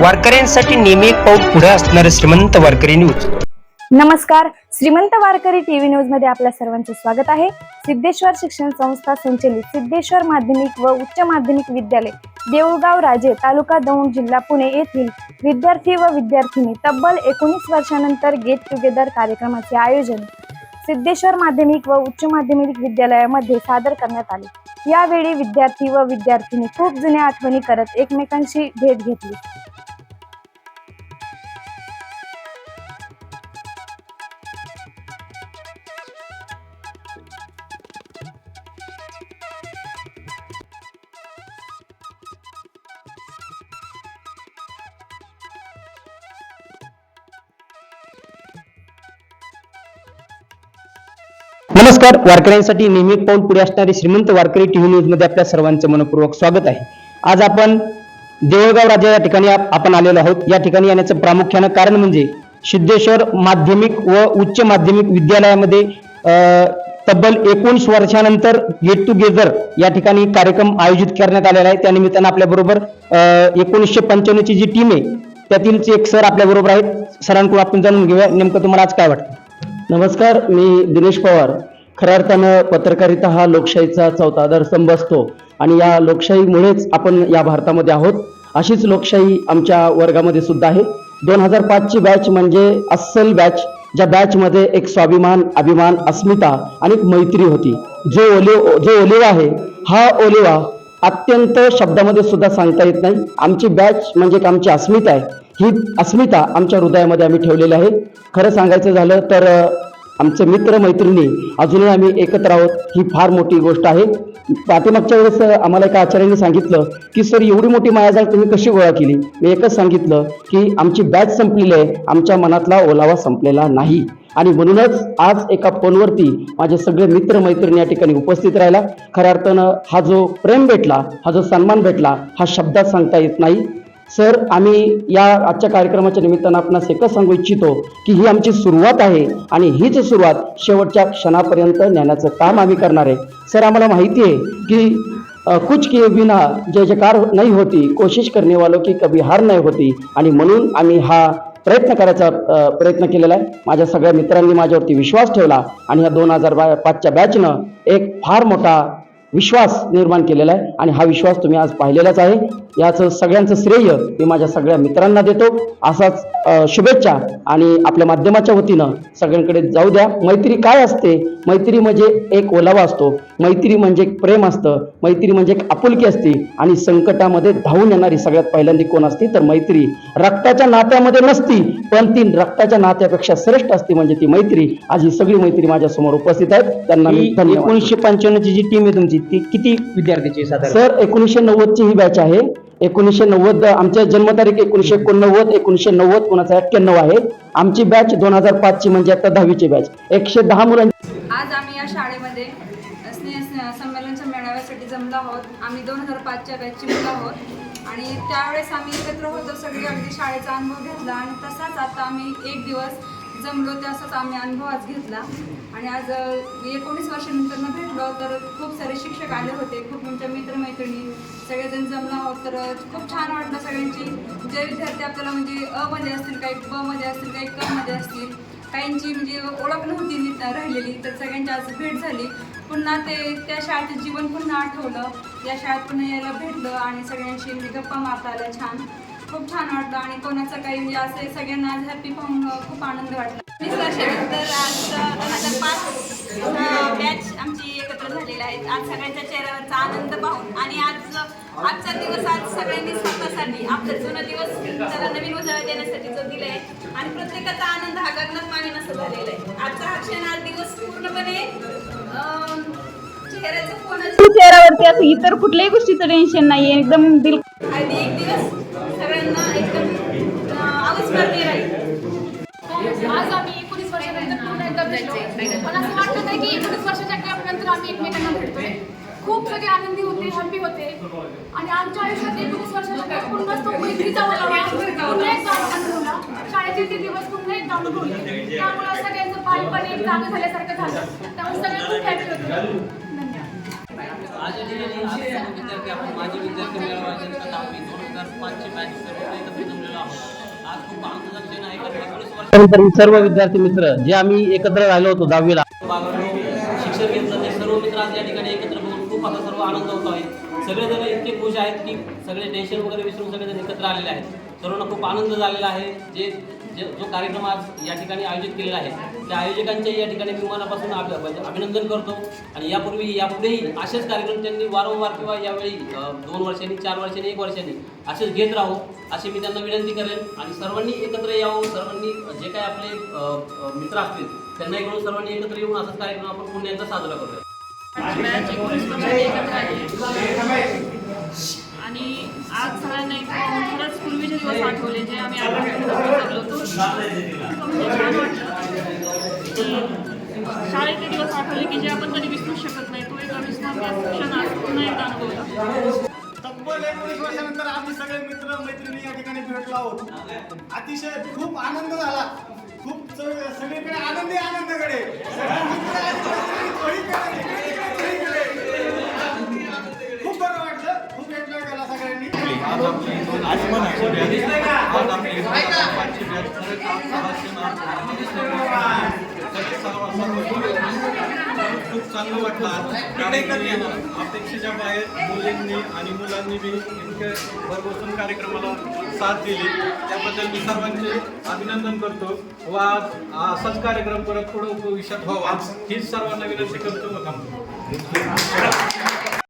वारकऱ्यांसाठी नेहमी एक पाऊल पुढे असणारे श्रीमंत वारकरी न्यूज. नमस्कार. श्रीमंत वारकरी टीव्ही न्यूजमध्ये आपल्या सर्वांचे स्वागत आहे. सिद्धेश्वर शिक्षण संस्था संचलित सिद्धेश्वर माध्यमिक व उच्च माध्यमिक विद्यालय देऊळगाव राजे तालुका दौंड जिल्हा पुणे येथील विद्यार्थी व विद्यार्थिनी तब्बल एकोणीस वर्षानंतर गेट टुगेदर कार्यक्रमाचे आयोजन सिद्धेश्वर माध्यमिक व उच्च माध्यमिक विद्यालयामध्ये सादर करण्यात आले. यावेळी विद्यार्थी व विद्यार्थिनी खूप जुन्या आठवणी करत एकमेकांशी भेट घेतली. नमस्कार. वारकऱ्यांसाठी नेहमी पाऊल पुढे असणारे श्रीमंत वारकरी टीव्ही न्यूजमध्ये आपल्या सर्वांचे मनपूर्वक स्वागत आहे. आज आपण देवळगाव राजा या ठिकाणी आपण आलेलो आहोत. या ठिकाणी येण्याचं प्रामुख्यानं कारण म्हणजे सिद्धेश्वर माध्यमिक व उच्च माध्यमिक विद्यालयामध्ये तब्बल एकोणीस वर्षानंतर गेट टुगेदर या ठिकाणी कार्यक्रम आयोजित करण्यात आलेला आहे. त्यानिमित्तानं आपल्याबरोबर एकोणीसशे पंच्याण्णवची जी टीम आहे त्यातील एक सर आपल्याबरोबर आहेत. सरांकडून आपण जाणून घेऊया. नेमकं तुम्हाला आज काय वाटतं? नमस्कार. मी दिनेश पवार. खऱ्या अर्थानं पत्रकारिता हा लोकशाहीचा चौथा आधारस्तंभ असतो. आणि या लोकशाहीमुळेच आपण या भारतामध्ये आहोत. अशीच लोकशाही आमच्या वर्गामध्ये सुद्धा आहे. दोन हजार पाचची बॅच म्हणजे अस्सल बॅच ज्या बॅचमध्ये एक स्वाभिमान अभिमान अस्मिता आणि एक मैत्री होती. जो ओले जो ओलिवा आहे हा ओलिवा अत्यंत शब्दामध्ये सुद्धा सांगता येत नाही. आमची बॅच म्हणजे एक आमची अस्मिता आहे. ही अस्मिता आमच्या हृदयामध्ये आम्ही ठेवलेली आहे. खरं सांगायचं झालं तर आमचे मित्रमैत्रिणी अजूनही आम्ही एकत्र आहोत. ही फार मोठी गोष्ट आहे. पाठीमागच्या वेळेस आम्हाला एका आचार्याने सांगितलं की सर एवढी मोठी मायाजाळ तुम्ही कशी गोळा केली? मी एकच सांगितलं की आमची बॅच संपलेली आहे. आमच्या मनातला ओलावा संपलेला नाही. आणि म्हणूनच आज एका फोनवरती माझे सगळे मित्रमैत्रिणी या ठिकाणी उपस्थित राहिला. खऱ्या अर्थानं हा जो प्रेम भेटला हा जो सन्मान भेटला हा शब्दात सांगता येत नाही. सर आम्ही या आजच्या कार्यक्रमाच्या निमित्तानं आपणास एकच सांगू इच्छितो की ही आमची सुरुवात आहे आणि हीच सुरुवात शेवटच्या क्षणापर्यंत नेण्याचं काम आम्ही करणार आहे. सर आम्हाला माहिती आहे की कुछ किए बिना जय जयकार नाही होती कोशिश करने वालों की कभी हार नाही होती आणि म्हणून आम्ही हा प्रयत्न करायचा प्रयत्न केलेला आहे. माझ्या सगळ्या मित्रांनी माझ्यावरती विश्वास ठेवला आणि ह्या दोन हजार बा पाचच्या बॅचनं एक फार मोठा विश्वास निर्माण केलेला आहे आणि हा विश्वास तुम्ही आज पाहिलेलाच आहे. याचं सगळ्यांचं श्रेय मी माझ्या सगळ्या मित्रांना देतो. असाच शुभेच्छा आणि आपल्या माध्यमाच्या वतीनं सगळ्यांकडे जाऊ द्या. मैत्री काय असते? मैत्री म्हणजे एक ओलावा असतो. मैत्री म्हणजे एक प्रेम असतं. मैत्री म्हणजे एक आपुलकी असते. आणि संकटामध्ये धावून येणारी सगळ्यात पहिल्यांदी कोण असते? तर मैत्री. रक्ताच्या नात्यामध्ये नसती पण ती रक्ताच्या नात्यापेक्षा श्रेष्ठ असते म्हणजे ती मैत्री. आज ही सगळी मैत्री माझ्यासमोर उपस्थित आहेत. त्यांना मी एकोणीसशे पंच्याण्णवची जी टीम आहे तुमची ती किती विद्यार्थ्याची साधारण? सर एकोणीसशे नव्वदची ही बॅच आहे. एकोणीसशे नव्वद आमच्या जन्मतारीख एकोणीसशे एकोणनव्वद एकोणीसशे नव्वद कोणाचा एक्क्याण्णव आहे. आमची बॅच दोन हजार पाचची म्हणजे आता दहावीची बॅच एकशे दहा मुलांची आज आम्ही या शाळेमध्ये स्नेह स्नेह संमेलनच्या मेळाव्यासाठी जमलो आहोत. आम्ही दोन हजार पाचच्या बॅचची मुलं आहोत. आणि त्यावेळेस आम्ही एकत्र होतो. सगळे अगदी शाळेचा अनुभव घेतला आणि तसाच आता आम्ही एक दिवस जमलो तसाच आम्ही अनुभव आज घेतला. आणि आज एकोणीस वर्षानंतर भेटलो तर खूप सारे शिक्षक आले होते खूप आमच्या मित्रमैत्रिणी सगळेजण जमलो आहोत. तर खूप छान वाटलं सगळ्यांची. जे विद्यार्थी आपल्याला म्हणजे अ मध्ये असतील काही ब मध्ये असतील काही क मध्ये असतील काहींची म्हणजे ओळख नव्हती नीट राहिलेली तर सगळ्यांची आज भेट झाली. पुन्हा ते त्या शाळेचं जीवन पुन्हा आठवलं. या शाळेत पुन्हा यायला भेटलं आणि सगळ्यांशी म्हणजे गप्पा मारता आल्या छान. खूप छान वाटलं आणि कोणाचं काही म्हणजे असे सगळ्यांना आज हॅपी पाहून खूप आनंद वाटला. वर्षानंतर आज दोन हजार पाच बॅच आमची एकत्र झालेली आहेत. आज सगळ्यांच्या चेहऱ्यावरचा आनंद पाहून आणि आज आजचा दिवस आज सगळ्यांनी स्वतःसाठी आपला जुना दिवस त्याला नवीन उजाळा देण्यासाठी जो दिलाय. आणि प्रत्येकाचा आनंद हा गगनात मावेन असं झालेला आहे. आजचा हा क्षण आज दिवस पूर्णपणे अं, चेहऱ्याचं कोणाचं चेहऱ्यावरती असं इतर कुठल्याही गोष्टीचं टेन्शन नाही एकदम दिल आणि एक दिवस सगळ्यांना एकदम अं, अविस्मरणीय राहील आज आम्ही एकोणीस वर्षानंतर पुन्हा एकदा भेटलो पण असं वाटत नाही की एकोणीस वर्षाच्या गॅप नंतर आम्ही एकमेकांना भेटतोय. खूप सगळे आनंदी होते हॅपी होते. आणि आमच्या आयुष्यात एकोणीस वर्षाच्या गॅप पुन्हा तो मैत्रीचा ओलावा पुन्हा एकदा अनुभवला शाळेचे ते दिवस पुन्हा एकदा अनुभवले त्यामुळे सगळ्यांचं बालपण एक जागा झाल्यासारखं झालं. त्यामुळे सगळे खूप हॅपी होते. आज विद्यार्थी आपण माझे विद्यार्थी मेळावा दोन हजार पाचचे बॅच त्यानंतर सर्व विद्यार्थी मित्र जे आम्ही एकत्र राहिलो होतो दहावीला. शिक्षक ते सर्व मित्र आज या ठिकाणी एकत्र बघून खूप आता सर्व आनंद होतो आहे. सगळेजण इतके खुश आहेत की सगळे टेन्शन वगैरे विसरून सगळेजण एकत्र आलेले आहेत. सर्वांना खूप आनंद झालेला आहे. जे जे जो कार्यक्रम आज या ठिकाणी आयोजित केलेला आहे त्या आयोजकांचे या ठिकाणी मी मनापासून म्हणजे अभिनंदन करतो. आणि यापूर्वी यापुढेही असेच कार्यक्रम त्यांनी वारंवार किंवा यावेळी दोन वर्षांनी चार वर्षांनी एक वर्षांनी असेच घेत राहू अशी मी त्यांना विनंती करेन. आणि सर्वांनी एकत्र यावं सर्वांनी जे काही आपले मित्र असतील त्यांना घेऊन सर्वांनी एकत्र येऊन असाच कार्यक्रम आपण पुन्हा एकदा साजरा करूया. आले आणि आज सगळ्यांना खरंच पूर्वीचे दिवस आठवले जे आम्ही आपण जगलो होतो म्हणजे छान वाटलं की शाळेचे दिवस आठवले की जे आपण कधी विसरू शकत नाही तो एक अविस्मरणीय क्षण आज पुन्हा एकदा अनुभवला. तब्बल एकोणीस वर्षानंतर आम्ही सगळे मित्र मैत्रिणी या ठिकाणी भेटलो आहोत. अतिशय खूप आनंद झाला. खूप सगळीकडे आनंदी आनंदकडे. खूप बरं वाटलं. खूप एन्जॉय केला सगळ्यांनी. आज खूप चांगलं वाटलं आज. अपेक्षेच्या बाहेर मुलींनी आणि मुलांनी बी इतक्या भरघोसून कार्यक्रमाला साथ दिली. त्याबद्दल मी सर्वांचे अभिनंदन करतो. व आज असाच कार्यक्रम परत पुढे भविष्यात व्हावा. हीच सर्वांना विनंती करतो. मग थांबतो.